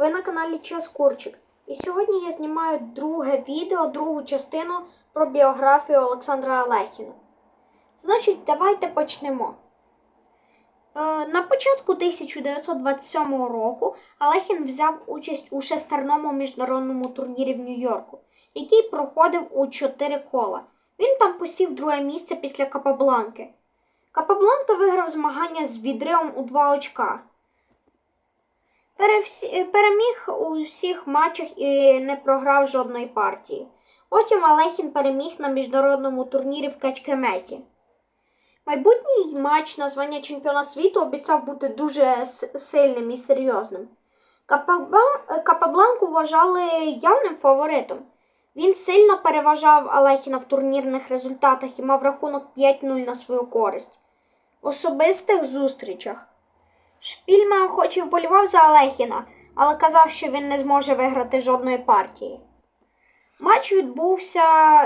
Ви на каналі Час Курчик. І сьогодні я знімаю друге відео, другу частину про біографію Олександра Алехіна. Значить, давайте почнемо. Е, на початку 1927 року Алехін взяв участь у шестерному міжнародному турнірі в Нью-Йорку, який проходив у чотири кола. Він там посів друге місце після Капабланки. Капабланка виграв змагання з відривом у два очка. Перевсі- Переміг у всіх матчах і не програв жодної партії. Потім Алехін переміг на міжнародному турнірі в Качкеметі. Майбутній матч на звання чемпіона світу обіцяв бути дуже сильним і серйозним. Капаба- Капабланку вважали явним фаворитом. Він сильно переважав Алехіна в турнірних результатах і мав рахунок 5-0 на свою користь. В особистих зустрічах Шпільман хоч і вболівав за Алехіна, але казав, що він не зможе виграти жодної партії. Матч відбувся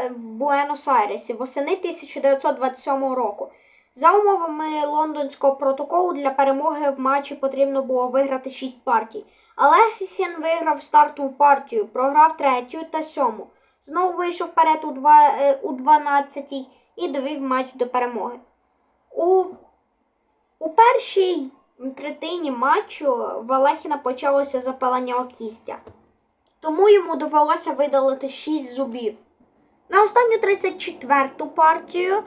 в Буенос-Айресі восени 1927 року. За умовами лондонського протоколу для перемоги в матчі потрібно було виграти 6 партій. Алехін виграв стартову партію, програв третю та сьому. Знову вийшов вперед у, е, у 12 і довів матч до перемоги. У у першій третині матчу в Алехіна почалося запалення окістя, тому йому довелося видалити 6 зубів. На останню 34-ту партію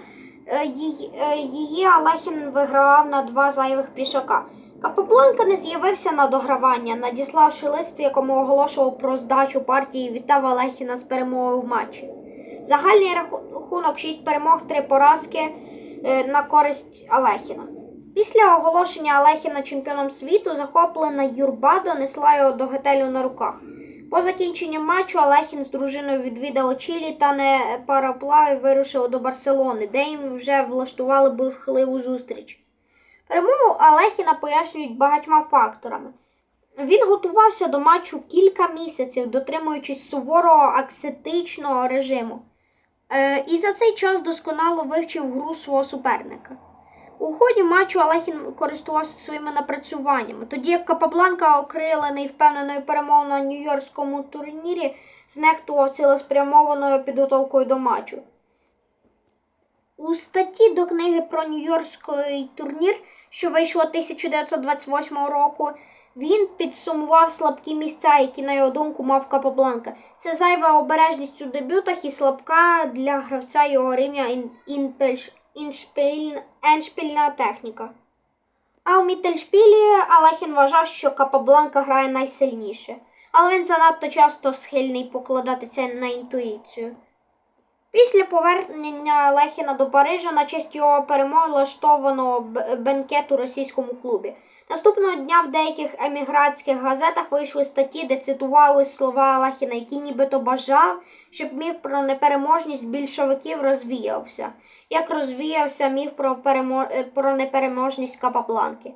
е, її, е, її Алехін вигравав на два зайвих пішака. Капобланка не з'явився на догравання, надіславши лист, в якому оголошував про здачу партії і вітав Алехіна з перемогою в матчі. Загальний рахунок 6 перемог, 3 поразки е, на користь Алехіна. Після оголошення Алехіна чемпіоном світу захоплена юрба донесла його до готелю на руках. По закінченні матчу Алехін з дружиною відвідали Чилі та на пароплаві вирушили до Барселони, де їм вже влаштували бурхливу зустріч. Перемогу Алехіна пояснюють багатьма факторами. Він готувався до матчу кілька місяців, дотримуючись суворого аксетичного режиму. Е, і за цей час досконало вивчив гру свого суперника. У ході матчу Алехін користувався своїми напрацюваннями, тоді як Капабланка, окрилений впевненою перемогою на Нью-Йоркському турнірі, знехтував цілеспрямованою підготовкою до матчу. У статті до книги про Нью-Йоркський турнір, що вийшла 1928 року, він підсумував слабкі місця, які, на його думку, мав Капабланка. Це зайва обережність у дебютах і слабка для гравця його рівня ін- інпельш- іншпіль- еншпільна техніка. А у Мітельшпілі Алехін вважав, що Капабланка грає найсильніше, але він занадто часто схильний покладатися на інтуїцію. Після повернення Лехіна до Парижа на честь його перемоги влаштовано бенкет у російському клубі. Наступного дня в деяких емігрантських газетах вийшли статті, де цитували слова Лехіна, який нібито бажав, щоб міф про непереможність більшовиків розвіявся, як розвіявся міф про, перемо... про непереможність Капабланки.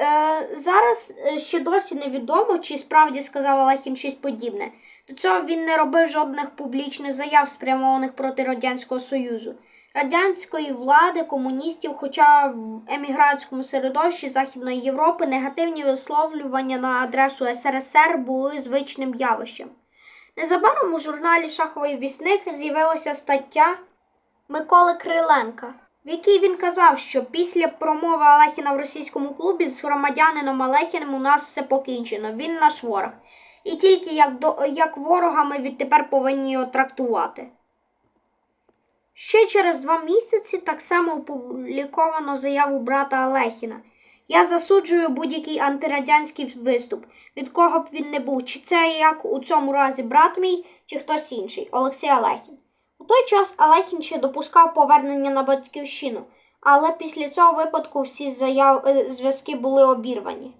Е, зараз ще досі невідомо, чи справді сказав Алехін щось подібне. До цього він не робив жодних публічних заяв, спрямованих проти Радянського Союзу, радянської влади, комуністів, хоча в емігрантському середовищі Західної Європи негативні висловлювання на адресу СРСР були звичним явищем. Незабаром у журналі Шаховий вісник з'явилася стаття Миколи Криленка, в якій він казав, що після промови Алехіна в російському клубі з громадянином Алехіним у нас все покінчено. Він наш ворог. І тільки як, до, як ворога ми відтепер повинні його трактувати. Ще через два місяці так само опубліковано заяву брата Алехіна. Я засуджую будь-який антирадянський виступ, від кого б він не був, чи це як у цьому разі брат мій, чи хтось інший, Олексій Алехін. У той час Алехін ще допускав повернення на батьківщину, але після цього випадку всі заяв... е, зв'язки були обірвані.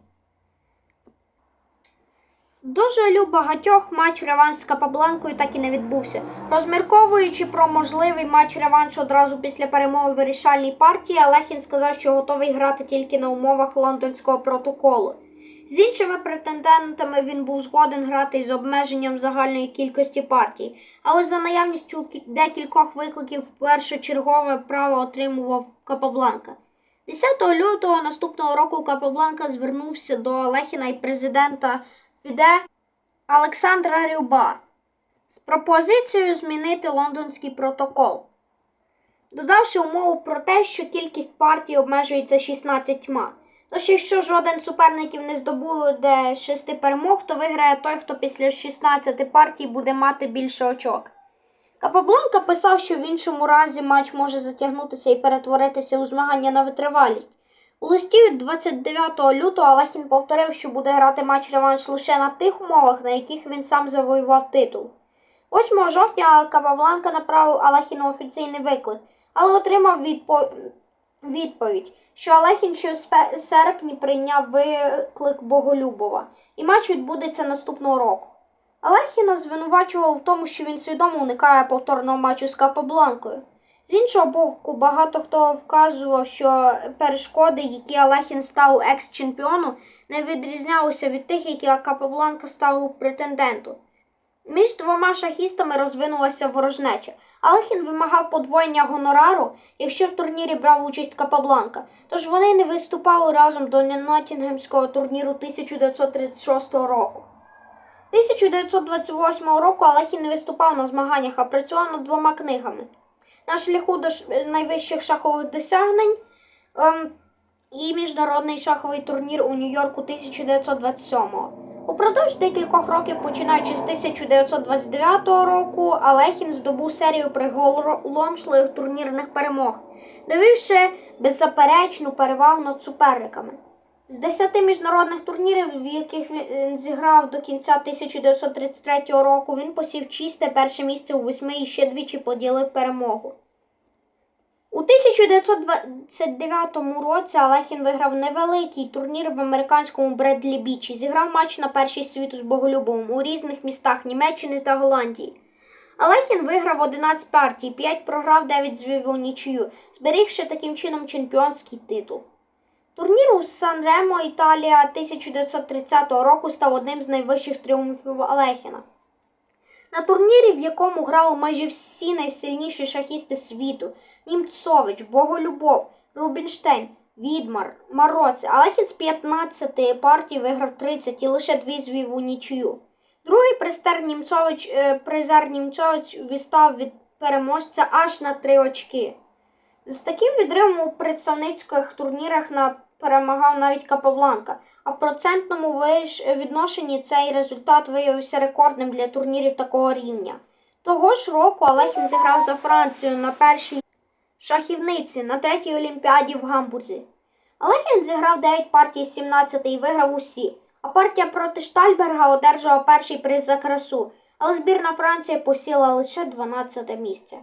До жалю багатьох матч реванш з Капабланкою так і не відбувся. Розмірковуючи про можливий матч реванш одразу після перемоги вирішальній партії, Алехін сказав, що готовий грати тільки на умовах лондонського протоколу. З іншими претендентами він був згоден грати із обмеженням загальної кількості партій, але за наявністю декількох викликів першочергове право отримував Капабланка. 10 лютого наступного року Капабланка звернувся до Алехіна і президента піде Олександра Рюба з пропозицією змінити лондонський протокол, додавши умову про те, що кількість партій обмежується 16. Тож, якщо жоден суперників не здобуде шести перемог, то виграє той, хто після 16 партій буде мати більше очок. Капабланка писав, що в іншому разі матч може затягнутися і перетворитися у змагання на витривалість. У листі від 29 лютого Алехін повторив, що буде грати матч реванш лише на тих умовах, на яких він сам завоював титул. 8 жовтня Капабланка направив Алехіну офіційний виклик, але отримав відпо... відповідь, що Алехін ще в серпні прийняв виклик Боголюбова, і матч відбудеться наступного року. Алехіна звинувачував в тому, що він свідомо уникає повторного матчу з Капабланкою. З іншого боку, багато хто вказував, що перешкоди, які Алехін став екс-чемпіону, не відрізнялися від тих, які Капабланка став претенденту. Між двома шахістами розвинулася ворожнеча. Алехін вимагав подвоєння гонорару, якщо в турнірі брав участь Капабланка, тож вони не виступали разом до Ноттінгемського турніру 1936 року. 1928 року Алехін не виступав на змаганнях, а працював над двома книгами. На шляху до найвищих шахових досягнень ем, і міжнародний шаховий турнір у Нью-Йорку 1927-го. Упродовж декількох років, починаючи з 1929 року, Алехін здобув серію приголомшливих турнірних перемог, довівши беззаперечну перевагу над суперниками. З 10 міжнародних турнірів, в яких він зіграв до кінця 1933 року, він посів чисте перше місце у восьми і ще двічі поділив перемогу. У 1929 році Алехін виграв невеликий турнір в американському Бредлі Бічі. Зіграв матч на першій світу з Боголюбовим у різних містах Німеччини та Голландії. Алехін виграв 11 партій, 5 програв, 9 звів у нічию, зберігши таким чином чемпіонський титул. Турнір у Сан-Ремо, Італія 1930 року став одним з найвищих тріумфів Алехіна. На турнірі, в якому грали майже всі найсильніші шахісти світу: Німцович, Боголюбов, Рубінштейн, Відмар, Мароц, Алехін з 15 партій виграв 30 і лише дві звів у нічию. Другий призер Німцович, е, призер Німцович відстав від переможця аж на три очки. З таким відривом у представницьких турнірах на перемагав навіть Капабланка, а в процентному відношенні цей результат виявився рекордним для турнірів такого рівня. Того ж року Алехін зіграв за Францію на першій шахівниці на третій Олімпіаді в Гамбурзі. Алехін зіграв 9 партій з 17 і виграв усі, а партія проти Штальберга одержала перший приз за красу, але збірна Франції посіла лише 12 місце.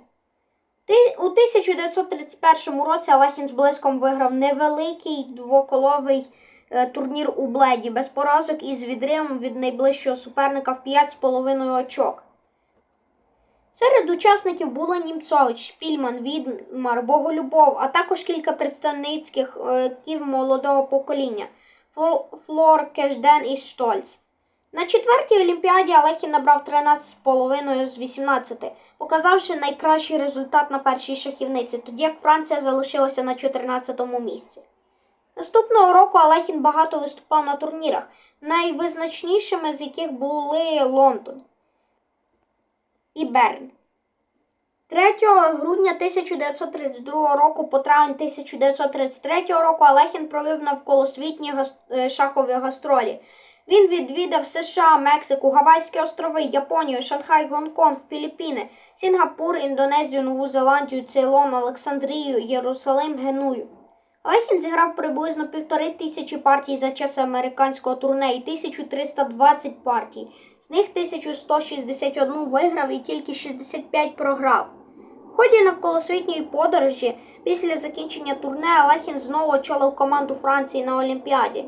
У 1931 році Алехін з блиском виграв невеликий двоколовий е, турнір у Бледі без поразок і з відривом від найближчого суперника в 5,5 очок. Серед учасників були Німцович, Шпільман, Відмар, Боголюбов, а також кілька представницьких е, молодого покоління Фло- Флор, Кешден і Штольц. На четвертій Олімпіаді Алехін набрав 13,5 з 18, показавши найкращий результат на першій шахівниці, тоді як Франція залишилася на 14-му місці. Наступного року Алехін багато виступав на турнірах, найвизначнішими з яких були Лондон і Берн. 3 грудня 1932 року по травень 1933 року Алехін провів навколосвітні е, шахові гастролі. Він відвідав США, Мексику, Гавайські острови, Японію, Шанхай, Гонконг, Філіппіни, Сінгапур, Індонезію, Нову Зеландію, Цейлон, Олександрію, Єрусалим, Геную. Алехін зіграв приблизно півтори тисячі партій за час американського турне і 1320 партій. З них 1161 виграв і тільки 65 програв. В ході навколосвітньої подорожі після закінчення турне Алехін знову очолив команду Франції на Олімпіаді.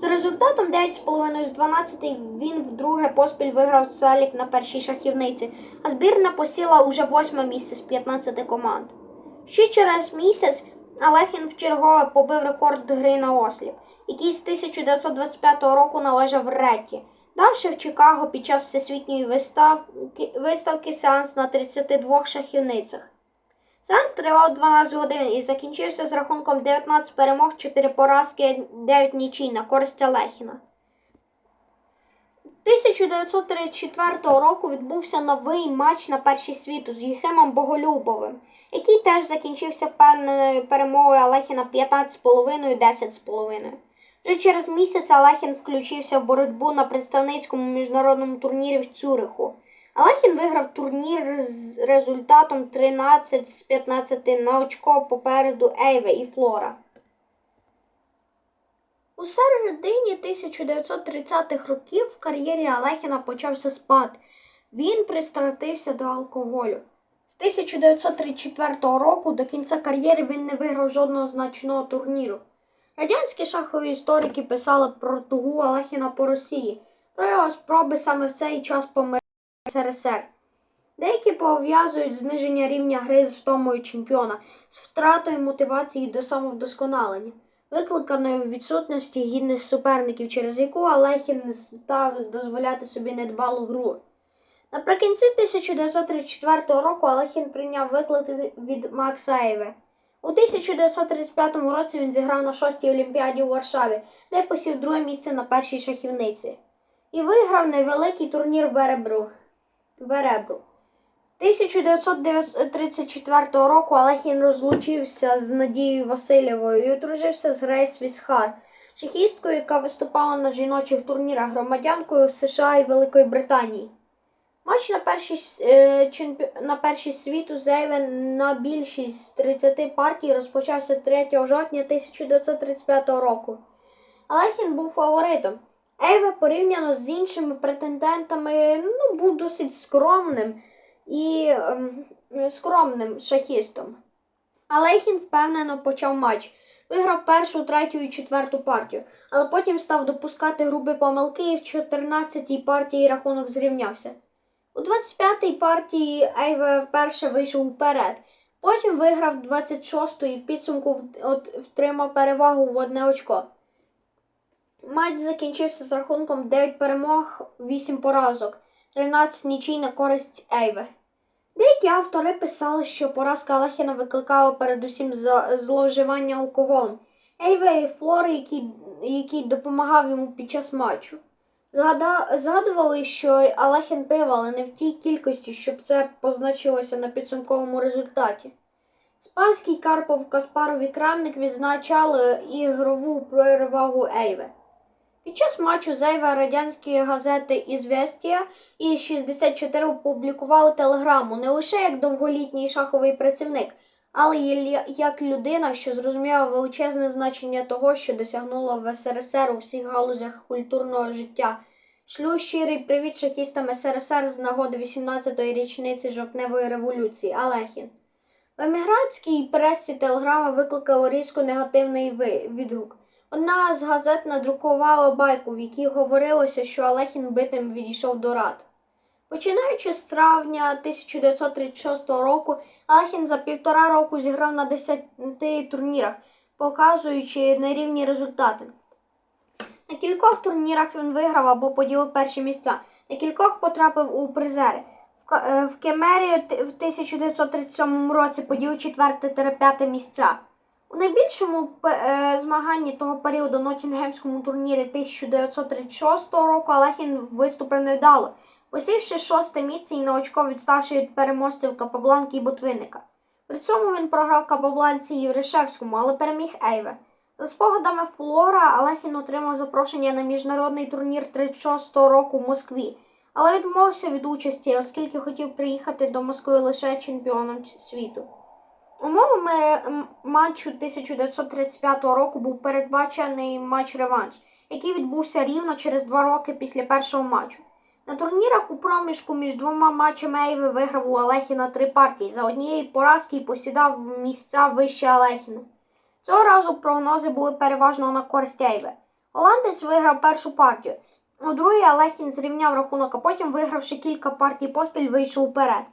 З результатом 9,5 з 12 він вдруге поспіль виграв залік на першій шахівниці, а збірна посіла уже восьме місце з 15 команд. Ще через місяць Алехін вчергове побив рекорд гри на осліп, який з 1925 року належав Ретті, давши в Чикаго під час всесвітньої виставки, виставки сеанс на 32 шахівницях. Сеанс тривав 12 годин і закінчився з рахунком 19 перемог, 4 поразки, 9 нічий на користь Алехіна. 1934 року відбувся новий матч на першій світу з Юхимом Боголюбовим, який теж закінчився впевненою перемогою Алехіна 15,5-10,5. Вже через місяць Алехін включився в боротьбу на представницькому міжнародному турнірі в Цюриху. Алехін виграв турнір з результатом 13 з 15 на очко попереду Ейве і Флора. У середині 1930-х років в кар'єрі Алехіна почався спад. Він пристратився до алкоголю. З 1934 року до кінця кар'єри він не виграв жодного значного турніру. Радянські шахові історики писали про тугу Алехіна по Росії, про його спроби саме в цей час помирати СРСР. Деякі пов'язують зниження рівня гри з втомою чемпіона, з втратою мотивації до самовдосконалення, викликаною відсутності гідних суперників, через яку Алехін став дозволяти собі недбалу гру. Наприкінці 1934 року Алехін прийняв виклик від Макса Ейве. У 1935 році він зіграв на шостій Олімпіаді у Варшаві, де посів друге місце на першій шахівниці. І виграв невеликий турнір в Еребру. В Еребру. 1934 року Алехін розлучився з Надією Васильєвою і одружився з Грейс Вісхар, шахісткою, яка виступала на жіночих турнірах громадянкою США і Великої Британії. Матч на першій, е, на першій світу Зейвен на більшість 30 партій розпочався 3 жовтня 1935 року. Алехін був фаворитом. Ейве порівняно з іншими претендентами ну, був досить скромним і ем, скромним шахістом. Алехін впевнено почав матч. Виграв першу, третю і четверту партію, але потім став допускати грубі помилки і в 14-й партії рахунок зрівнявся. У 25-й партії Ейве вперше вийшов уперед. Потім виграв 26-ту і в підсумку втримав перевагу в одне очко. Матч закінчився з рахунком 9 перемог, 8 поразок, 13 нічий на користь Ейве. Деякі автори писали, що поразка Алехіна викликала передусім зловживання алкоголем. Ейве і Флор, який, який допомагав йому під час матчу. Згадували, що Алехін пив, але не в тій кількості, щоб це позначилося на підсумковому результаті. Спанський Карпов, Каспаров і Крамник відзначали ігрову перевагу Ейве. Під час матчу Зейва радянські газети «Ізвестія» і 64 опублікували телеграму не лише як довголітній шаховий працівник, але й як людина, що зрозуміла величезне значення того, що досягнула в СРСР у всіх галузях культурного життя. Шлю щирий привіт шахістам СРСР з нагоди 18-ї річниці жовтневої революції. Алехін. В емігрантській пресі телеграма викликала різко негативний відгук. Одна з газет надрукувала байку, в якій говорилося, що Алехін битим відійшов до рад. Починаючи з травня 1936 року, Алехін за півтора року зіграв на 10 турнірах, показуючи нерівні результати. На кількох турнірах він виграв або поділив перші місця, на кількох потрапив у призери. В, е, Кемері в 1937 році поділив четверте та п'яте місця. У найбільшому е, змаганні того періоду Ноттінгемському турнірі 1936 року Алехін виступив невдало, посівши шосте місце і на очко відставши від переможців Капабланки і Ботвинника. При цьому він програв Капабланці Єврешевському, але переміг Ейве. За спогадами Флора, Алехін отримав запрошення на міжнародний турнір 36-го року в Москві, але відмовився від участі, оскільки хотів приїхати до Москви лише чемпіоном світу. Умовами матчу 1935 року був передбачений матч-реванш, який відбувся рівно через два роки після першого матчу. На турнірах у проміжку між двома матчами Ейви виграв у Алехіна три партії за однієї поразки і посідав місця вище Алехіна. Цього разу прогнози були переважно на користь Ейве. Голландець виграв першу партію. У другій Алехін зрівняв рахунок, а потім, вигравши кілька партій поспіль, вийшов уперед.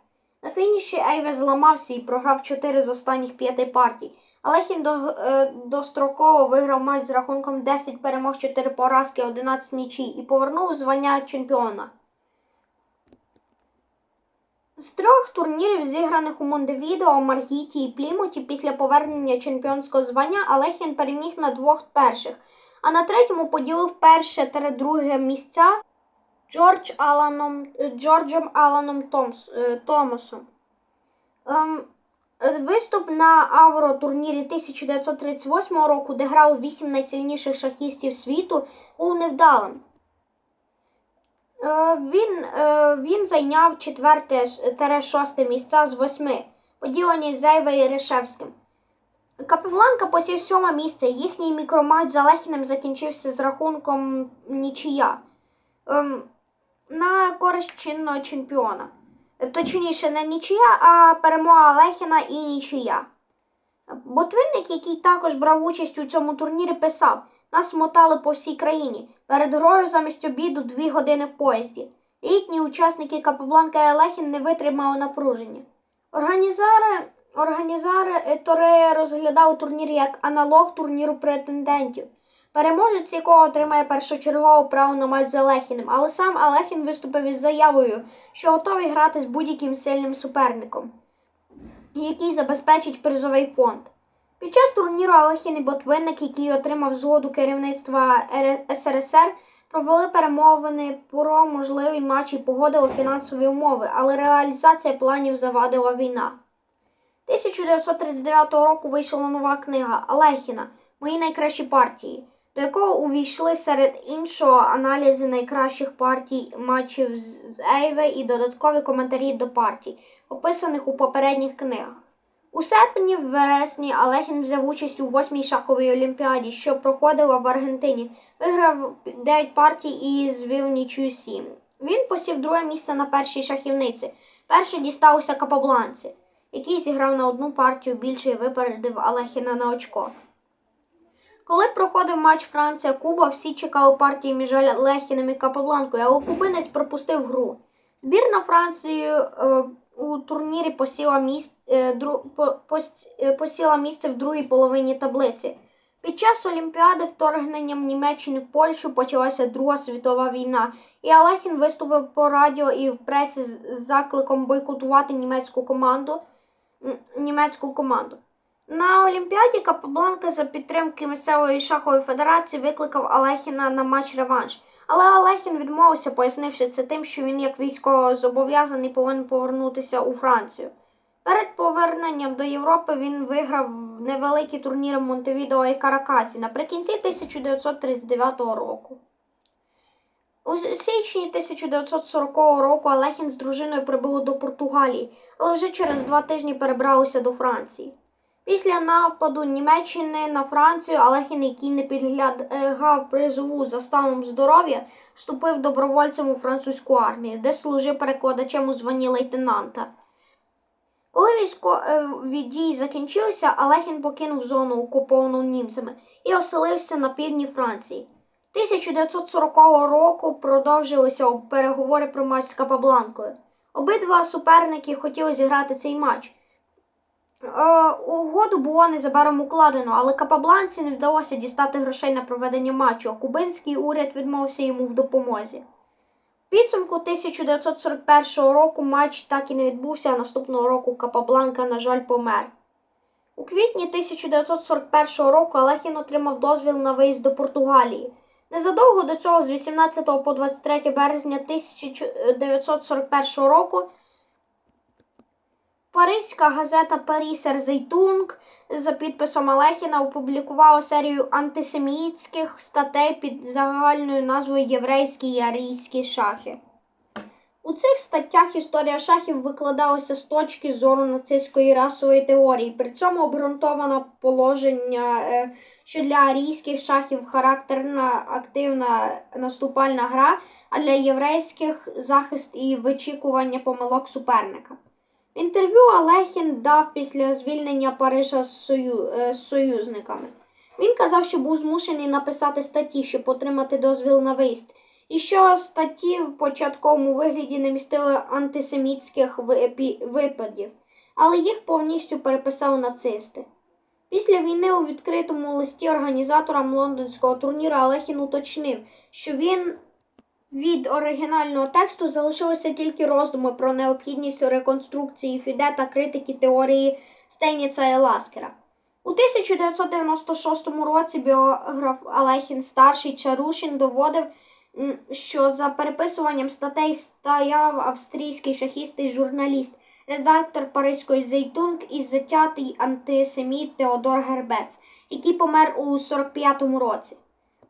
На фініші Ейве зламався і програв 4 з останніх 5 партій. Алехін до, е, достроково виграв матч з рахунком 10 перемог, 4 поразки, 11 нічий і повернув звання чемпіона. З трьох турнірів, зіграних у Мондевідео, Маргіті і Плімуті після повернення чемпіонського звання, Алехін переміг на двох перших, а на третьому поділив перше та друге місця Джордж Аланом, Джорджем Аланом Томс, е, Томасом. Ем, е, виступ на Авро турнірі 1938 року, де грали 8 найсильніших шахістів світу, був невдалим. Е, він, е, він зайняв четверте тере шосте місця з восьми, поділені Зайве і Решевським. Капабланка посів сьоме місце. Їхній мікроматч з Алехіним закінчився з рахунком нічия ем, на користь чинного чемпіона. Е, Точніше, не нічия, а перемога Алехіна і нічия. Ботвинник, який також брав участь у цьому турнірі, писав: нас мотали по всій країні. Перед грою замість обіду дві години в поїзді. Літні учасники Капабланка і Алехін не витримали напруження. Організатори, організатори розглядали турнір як аналог турніру претендентів, переможець якого отримає першочергове право на матч з Алехіним, але сам Алехін виступив із заявою, що готовий грати з будь-яким сильним суперником який забезпечить призовий фонд. Під час турніру Алехін і Ботвинник, який отримав згоду керівництва СРСР, провели перемовини про можливий матч і погодили фінансові умови, але реалізація планів завадила війна. 1939 року вийшла нова книга Алехіна Мої найкращі партії, до якого увійшли серед іншого аналізи найкращих партій матчів з Ейве і додаткові коментарі до партій, описаних у попередніх книгах. У серпні в вересні Алехін взяв участь у восьмій шаховій олімпіаді, що проходила в Аргентині. Виграв 9 партій і звів нічию 7. Він посів друге місце на першій шахівниці. Перше дісталося Капабланці, який зіграв на одну партію більше і випередив Алехіна на очко. Коли проходив матч Франція-Куба, всі чекали партії між Алехіним і Капабланкою, але кубинець пропустив гру. Збірна Франції е, у турнірі посіла, міс, е, дру, по, пос- е, посіла місце в другій половині таблиці. Під час Олімпіади вторгненням Німеччини в Польщу почалася Друга світова війна, і Алехін виступив по радіо і в пресі з закликом бойкотувати німецьку команду. німецьку команду. На Олімпіаді Капабланка за підтримки місцевої шахової федерації викликав Алехіна на матч реванш. Але Алехін відмовився, пояснивши це тим, що він як військовозобов'язаний повинен повернутися у Францію. Перед поверненням до Європи він виграв невеликі турніри в Монтевідео і Каракасі наприкінці 1939 року. У січні 1940 року Алехін з дружиною прибули до Португалії, але вже через два тижні перебралися до Франції. Після нападу Німеччини на Францію Алехін, який не підглядав призову за станом здоров'я, вступив добровольцем у французьку армію, де служив перекладачем у званні лейтенанта. Коли військові дії закінчилися, Алехін покинув зону, окуповану німцями, і оселився на півдні Франції. 1940 року продовжилися переговори про матч з Капабланкою. Обидва суперники хотіли зіграти цей матч. Е, угоду було незабаром укладено, але Капабланці не вдалося дістати грошей на проведення матчу, а кубинський уряд відмовився йому в допомозі. В підсумку 1941 року матч так і не відбувся, а наступного року Капабланка, на жаль, помер. У квітні 1941 року Алехін отримав дозвіл на виїзд до Португалії. Незадовго до цього, з 18 по 23 березня 1941 року, Паризька газета Парісер Зейтунг за підписом Алехіна опублікувала серію антисемітських статей під загальною назвою Єврейські і арійські шахи. У цих статтях історія шахів викладалася з точки зору нацистської расової теорії. При цьому обґрунтовано положення, е, що для арійських шахів характерна активна наступальна гра, а для єврейських захист і вичікування помилок суперника. Інтерв'ю Алехін дав після звільнення Парижа з, сою... е, з союзниками. Він казав, що був змушений написати статті, щоб отримати дозвіл на виїзд, і що статті в початковому вигляді не містили антисемітських випадів, але їх повністю переписали нацисти. Після війни у відкритому листі організаторам лондонського турніру Алехін уточнив, що він від оригінального тексту залишилися тільки роздуми про необхідність реконструкції Фіде та критики теорії Стейніца і Ласкера. У 1996 році біограф Алехін старший Чарушін доводив, що за переписуванням статей стояв австрійський шахіст і журналіст, редактор Паризької Зейтунг і затятий антисеміт Теодор Гербец, який помер у 45-му році.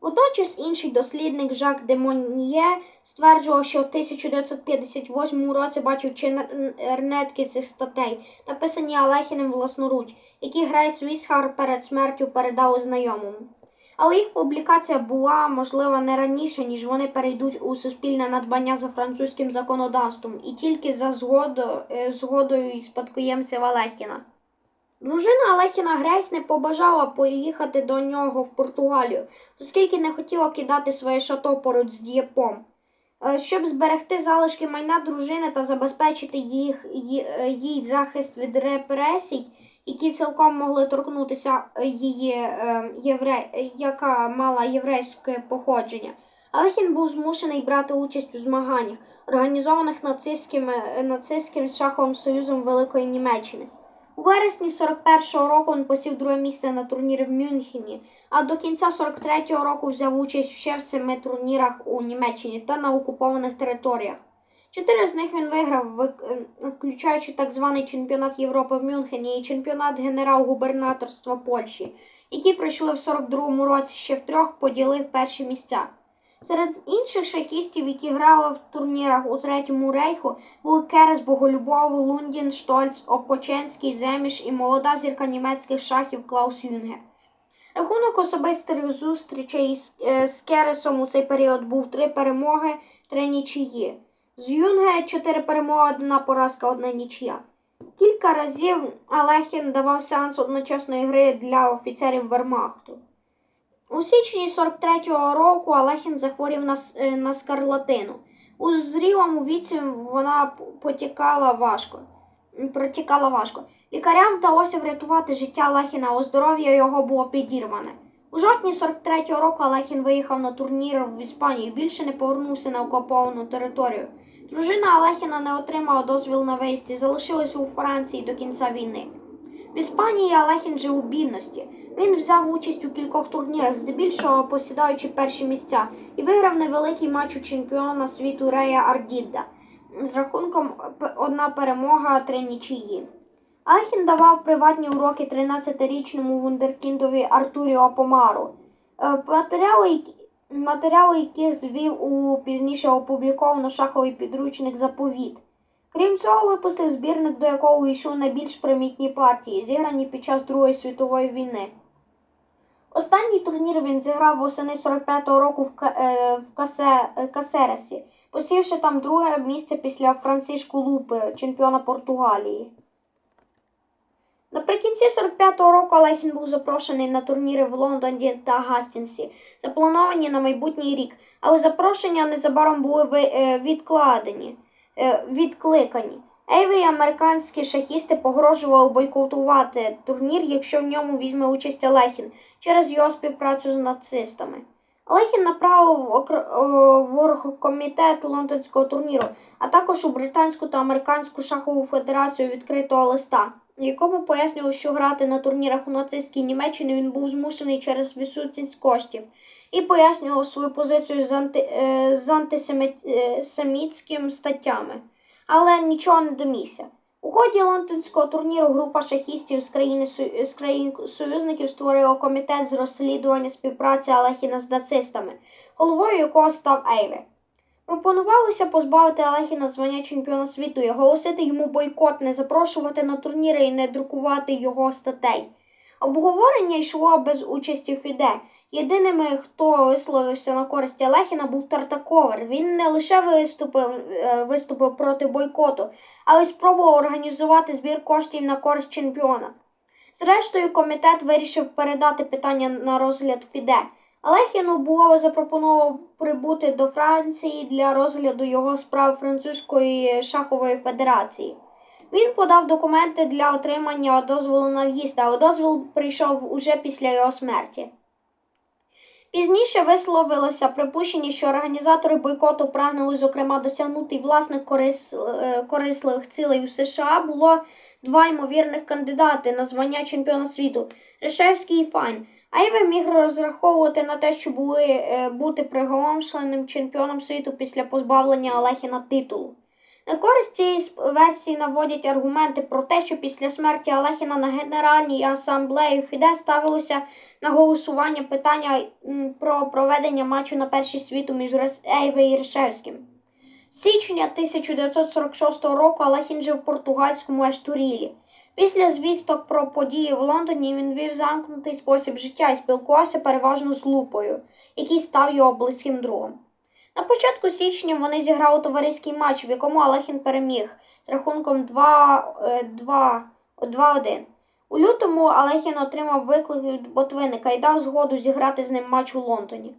Водночас інший дослідник Жак де Мон'є стверджував, що в 1958 році бачив чернетки цих статей, написані Алехіним власноруч, які Грейс Вісхар перед смертю передав знайомому. Але їх публікація була можлива не раніше, ніж вони перейдуть у суспільне надбання за французьким законодавством і тільки за е, згодою і спадкоємців Алехіна. Дружина Алехіна Грейс не побажала поїхати до нього в Португалію, оскільки не хотіла кидати своє шато поруч з Дієпом. Е, Щоб зберегти залишки майна дружини та забезпечити їх, е, їй захист від репресій, які цілком могли торкнутися е, її, євре... яка мала єврейське походження. Алехін був змушений брати участь у змаганнях, організованих нацистським, нацистським шаховим союзом Великої Німеччини. У вересні 41-го року він посів друге місце на турнірі в Мюнхені, а до кінця 43-го року взяв участь ще в семи турнірах у Німеччині та на окупованих територіях. Чотири з них він виграв, е, включаючи так званий чемпіонат Європи в Мюнхені і чемпіонат генерал-губернаторства Польщі, які пройшли в 42-му році ще втрьох поділив перші місця. Серед інших шахістів, які грали в турнірах у Третьому рейху, були Керес Боголюбов, Лундін, Штольц, Опоченський, Земіш і молода зірка німецьких шахів Клаус Юнге. Рахунок особистих зустрічей з, е, Кересом у цей період був три перемоги, три нічиї. З Юнге чотири перемоги, одна поразка, одна нічия. Кілька разів Алехін давав сеанс одночасної гри для офіцерів Вермахту. У січні 43-го року Алехін захворів на, е, на скарлатину. У зрілому віці вона потікала важко. Протікала важко. Лікарям вдалося врятувати життя Алехіна, а здоров'я його було підірване. У жовтні 43-го року Алехін виїхав на турнір в Іспанію і більше не повернувся на окуповану територію. Дружина Алехіна не отримала дозвіл на виїзд і залишилась у Франції до кінця війни. В Іспанії Алехін жив у бідності. Він взяв участь у кількох турнірах, здебільшого посідаючи перші місця, і виграв невеликий матч у чемпіона світу Рея Ардідда з рахунком одна перемога, три нічиї. Алехін давав приватні уроки 13-річному вундеркіндові Артуріо Помару. Е, Матеріали, матеріали яких звів у пізніше опубліковано шаховий підручник Заповіт. Крім цього, випустив збірник, до якого увійшли найбільш примітні партії, зіграні під час Другої світової війни. Останній турнір він зіграв восени 45-го року в, е, в е, Касересі, посівши там друге місце після Францишку Лупи, чемпіона Португалії. Наприкінці 45-го року Алехін був запрошений на турніри в Лондоні та Гастінсі, заплановані на майбутній рік, але запрошення незабаром були е, відкладені, відкликані. Ейві американські шахісти погрожували бойкотувати турнір, якщо в ньому візьме участь Олехін через його співпрацю з нацистами. Олехін направив о, в оргкомітет лондонського турніру, а також у британську та американську шахову федерацію відкритого листа, якому пояснював, що грати на турнірах у нацистській Німеччині він був змушений через відсутність коштів, і пояснював свою позицію з, анти, е, з антисемітськими статтями, але нічого не домігся. У ході лондонського турніру група шахістів з країни з країн союзників створила комітет з розслідування співпраці Алехіна з нацистами, головою якого став Ейве. Пропонувалося позбавити Алехіна звання чемпіона світу і оголосити йому бойкот, не запрошувати на турніри і не друкувати його статей. Обговорення йшло без участі Фіде. Єдиними, хто висловився на користь Алехіна, був Тартаковер. Він не лише виступив, е, виступив проти бойкоту, але й спробував організувати збір коштів на користь чемпіона. Зрештою, комітет вирішив передати питання на розгляд Фіде. Алехіну було запропоновано прибути до Франції для розгляду його справ Французької шахової федерації. Він подав документи для отримання дозволу на в'їзд, але дозвіл прийшов уже після його смерті. Пізніше висловилося припущення, що організатори бойкоту прагнули, зокрема, досягнути власних корис... е, корисливих цілей у США. Було два ймовірних кандидати на звання чемпіона світу Решевський і Файн. Айве міг розраховувати на те, що були, е, бути приголомшеним чемпіоном світу після позбавлення Алехіна титулу. На користь цієї версії наводять аргументи про те, що після смерті Алехіна на Генеральній асамблеї ФІДЕ ставилося на голосування питання про проведення матчу на першій світу між Ейве і Ришевським. З січня 1946 року Алехін жив в португальському Ештурілі. Після звісток про події в Лондоні він вів замкнутий спосіб життя і спілкувався переважно з Лупою, який став його близьким другом. На початку січня вони зіграли товариський матч, в якому Алехін переміг з рахунком 2-1. У лютому Алехін отримав виклик від Ботвинника і дав згоду зіграти з ним матч у Лондоні.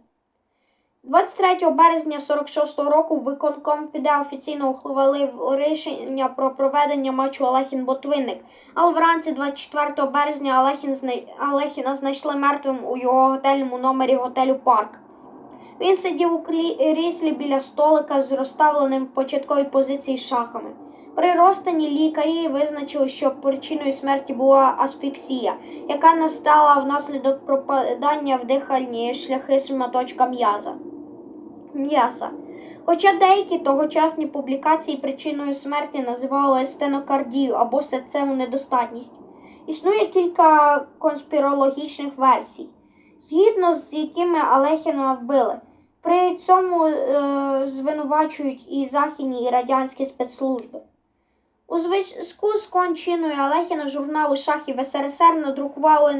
23 березня 46-го року виконком ФІДЕ офіційно ухвалив рішення про проведення матчу Алехін Ботвинник, але вранці 24 березня Алехін зна- Алехіна знайшли мертвим у його готельному номері готелю Парк. Він сидів у кріслі біля столика з розставленим в початковій позиції шахами. При розстані лікарі визначили, що причиною смерті була асфіксія, яка настала внаслідок пропадання в дихальні шляхи шматочка м'яза. М'яса. Хоча деякі тогочасні публікації причиною смерті називали стенокардію або серцеву недостатність. Існує кілька конспірологічних версій, згідно з якими Алехіна вбили. При цьому е, звинувачують і західні, і радянські спецслужби. У зв'язку з кончиною Алехіна журналу шахів СРСР надрукували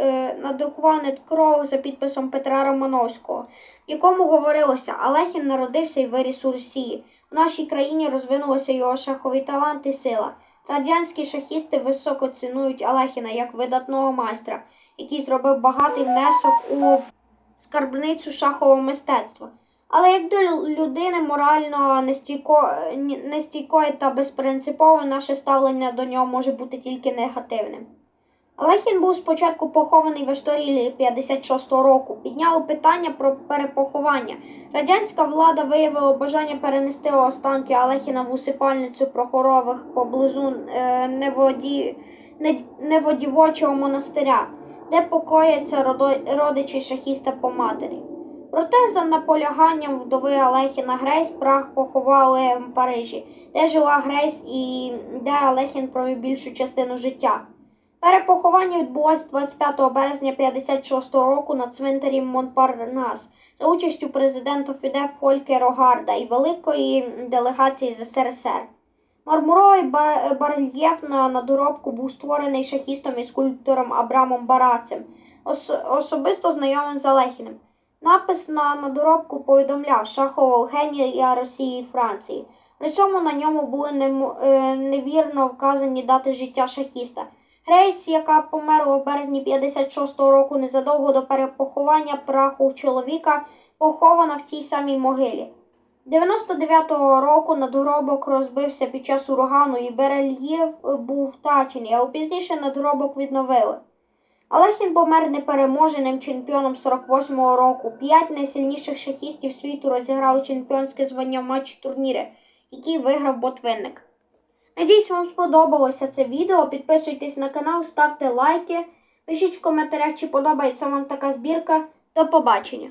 е, надрукував неткролог за підписом Петра Романовського, в якому говорилося, Алехін народився і виріс у Росії. У нашій країні розвинулися його шахові талант і сила. Радянські шахісти високо цінують Алехіна як видатного майстра, який зробив багатий внесок у скарбницю шахового мистецтва. Але як до людини морально нестійко, нестійкої та безпринципової, наше ставлення до нього може бути тільки негативним. Алехін був спочатку похований в Ешторілі 56-го року. Підняли питання про перепоховання. Радянська влада виявила бажання перенести останки Алехіна в усипальницю Прохорових поблизу е, неводі, неводівочого монастиря, де покояться родичі шахіста по матері. Проте, за наполяганням вдови Алехіна Грейс, прах поховали в Парижі, де жила Грейс і де Алехін провів більшу частину життя. Перепоховання відбулося 25 березня 56 року на цвинтарі Монпарнас за участю президента Фіде Фольке Рогарда і великої делегації з СРСР. Мармуровий барельєф на надгробку був створений шахістом і скульптором Абрамом Барацем, ос- особисто знайомим з Алехіним. Напис на надгробку повідомляв шахового генія Росії і Франції. При цьому на ньому були е, невірно вказані дати життя шахіста. Грейс, яка померла в березні 56-го року незадовго до перепоховання праху чоловіка, похована в тій самій могилі. 99-го року надгробок розбився під час урагану і берельєф був втрачений, а пізніше надгробок відновили. Алехін помер непереможеним чемпіоном 48-го року. П'ять найсильніших шахістів світу розіграли чемпіонське звання в матчі турніри, який виграв Ботвинник. Надіюсь, вам сподобалося це відео. Підписуйтесь на канал, ставте лайки, пишіть в коментарях, чи подобається вам така збірка. До побачення!